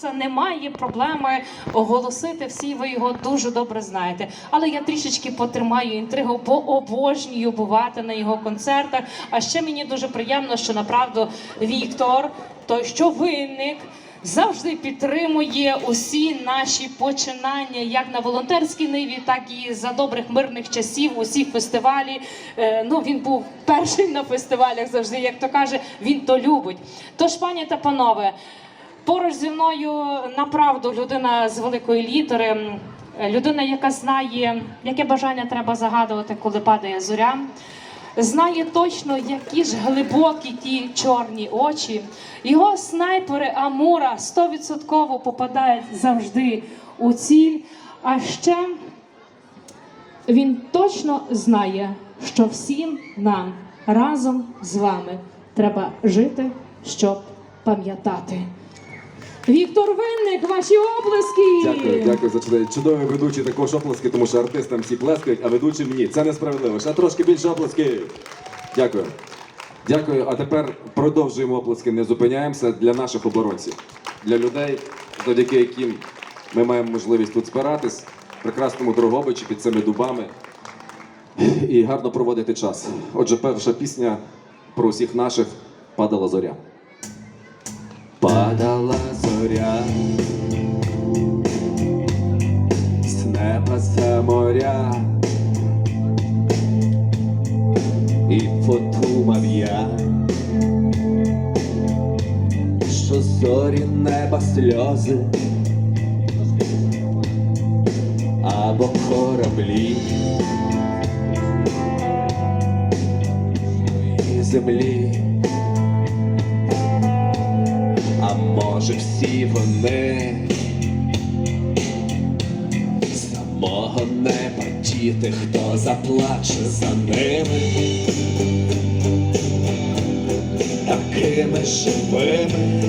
Це немає проблеми оголосити. Всі ви його дуже добре знаєте. Але я трішечки потримаю інтригу, бо обожнюю бувати на його концертах. А ще мені дуже приємно, що направду Віктор, той, що винник. Завжди підтримує усі наші починання, як на волонтерській ниві, так і за добрих мирних часів. Усі фестивалі. Е, ну він був перший на фестивалях завжди, як то каже, він то любить. Тож, пані та панове, Поруч зі мною направду людина з великої літери, людина, яка знає, яке бажання треба загадувати, коли падає зоря. Знає точно, які ж глибокі ті чорні очі. Його снайпери Амура 100% попадають завжди у ціль. А ще він точно знає, що всім нам разом з вами треба жити, щоб пам'ятати. Віктор Винник, ваші облески! Дякую, дякую за чудові. Чудові ведучі також оплески, тому що артистам всі плескають, а ведучим ні. Це несправедливо. Ще трошки більше оплески. Дякую. Дякую. А тепер продовжуємо оплески, не зупиняємося для наших оборонців, для людей, завдяки яким ми маємо можливість тут збиратись в прекрасному Дрогобичі під цими дубами і гарно проводити час. Отже, перша пісня про усіх наших падала зоря. Падала зоря з неба за моря, і подумав я, що зорі неба сльози. Або кораблі. Землі. Може всі вони? З самого неба діти, хто заплаче за ними, такими живими,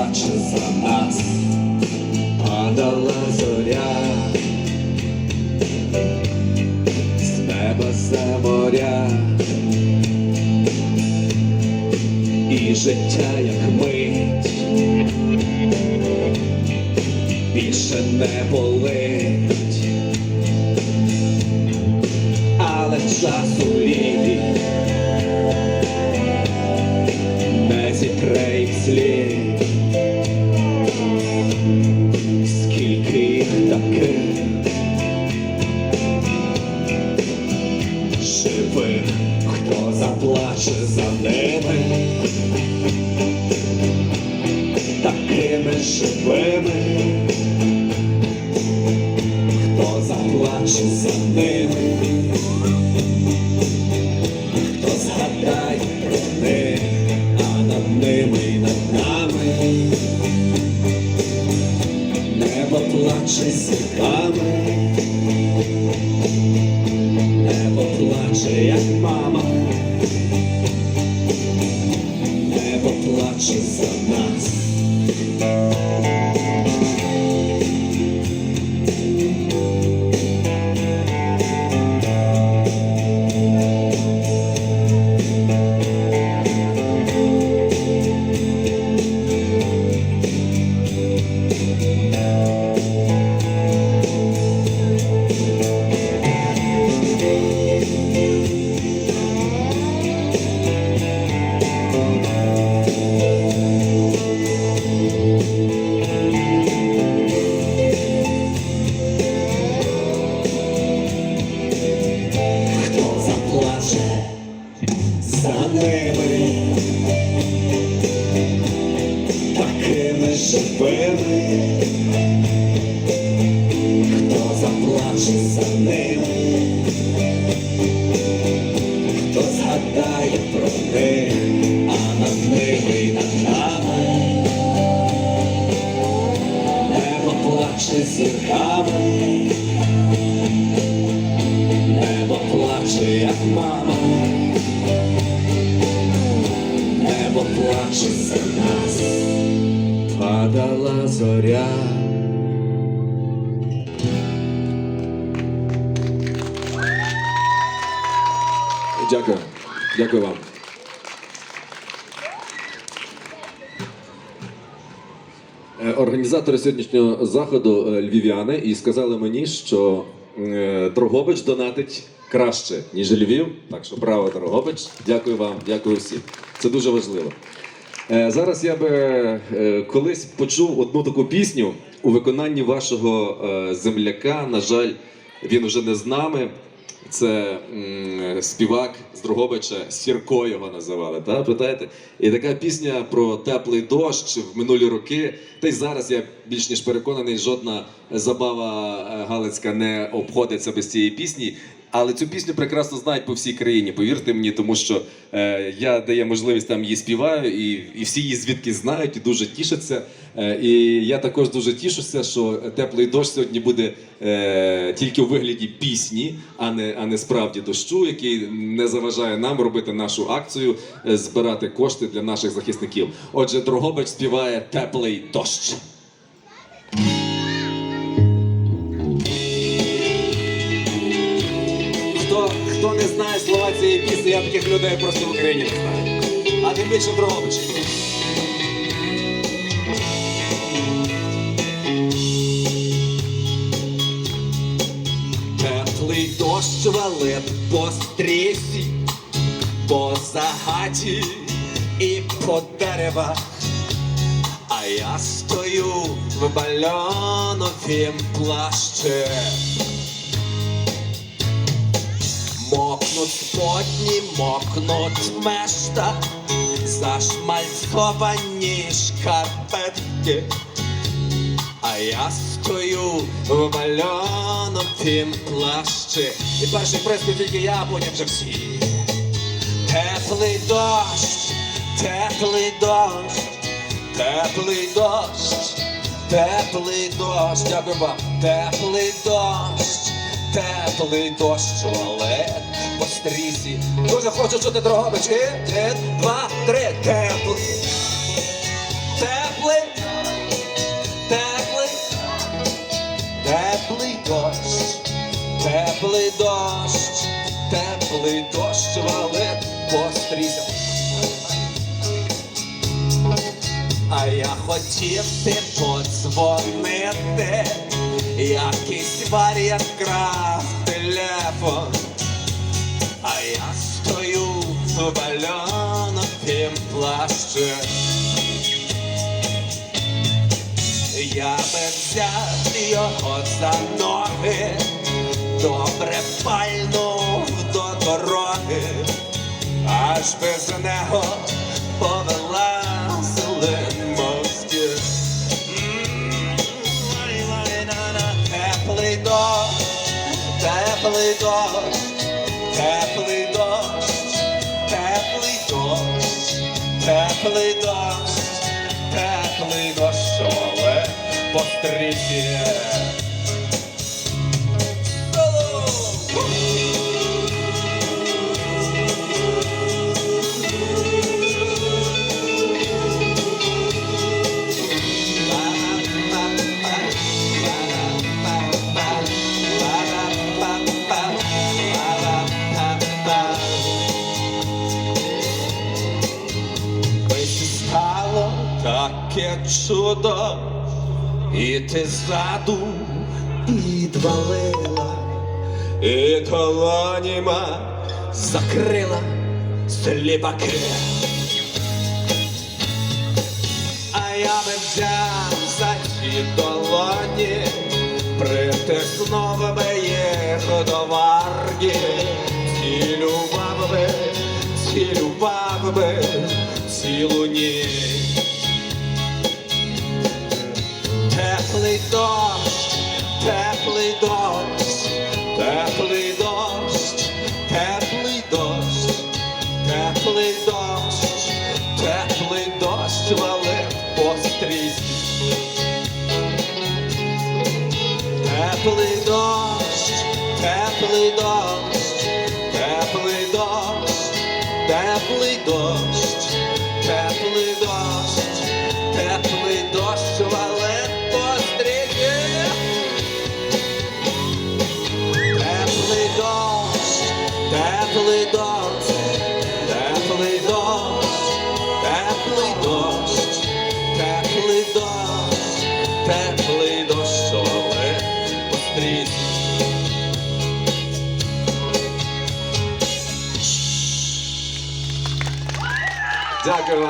плаче за нас, падала зоря, з неба за моря, і життя, як мить. Більше не болить, хто заплаче за ними. Такими живими. Хто заплаче за ними, хто згадає про них, а над ними і над нами, небо плаче зірками, такими хто заплаче за ними, зоря. Дякую. Дякую вам. Е, Організатори сьогоднішнього заходу е, львів'яни і сказали мені, що е, Дрогобич донатить краще, ніж Львів. Так що браво, Дрогобич. Дякую вам, дякую всім. Це дуже важливо. Е, Зараз я би е, колись почув одну таку пісню у виконанні вашого е, земляка. На жаль, він вже не з нами. Це співак з Дрогобича, Сірко його називали. Та? Питаєте? І така пісня про теплий дощ в минулі роки. Та й зараз я більш ніж переконаний, жодна забава Галицька не обходиться без цієї пісні. Але цю пісню прекрасно знають по всій країні, повірте мені, тому що е, я дає можливість там її співаю, і, і всі її звідки знають і дуже тішаться. Е, і я також дуже тішуся, що теплий дощ сьогодні буде е, тільки у вигляді пісні, а не, а не справді дощу, який не заважає нам робити нашу акцію, е, збирати кошти для наших захисників. Отже, Дрогобич співає теплий дощ. Хто, не знає слова цієї пісні, я таких людей просто в Україні не знаю. А тим більше в. Теплий дощ валить по стрісі, по загаті і по деревах. А я стою в бальоновім плащі. Мокнуть сподні, мокнуть мешта, зашмальцовані шкарпетки. А я стою в бальоновім плащі. І перший приспів тільки я, потім вже всі. Теплий дощ, теплий дощ, теплий дощ, теплий дощ, дякую вам, теплий дощ, теплий дощ, вале по стрісі. Дуже хочу чути Дрогобич. І, Один, два, три, теплий, теплий, теплий, теплий дощ, теплий дощ, теплий дощ валить по стрісі. А я хотів ти подзвонити, якийсь варіант крав телефон. А я стою в бальоновім плащі. Я би взяв його за ноги, добре пальнув до дороги, аж без нього теплий дощ, теплий дощ, але по чудо, і ти ззаду підвалила, і колоніма закрила сліпаки. А я би взяв за ті долоні, притиснув би їх до варги, цілював би, цілював би цілу ніч. Теплий дощ, теплий дощ, теплий дощ, теплий дощ, теплий дощ, теплий дощ, вале постріги. Теплий дощ, теплий дощ, Дякую вам.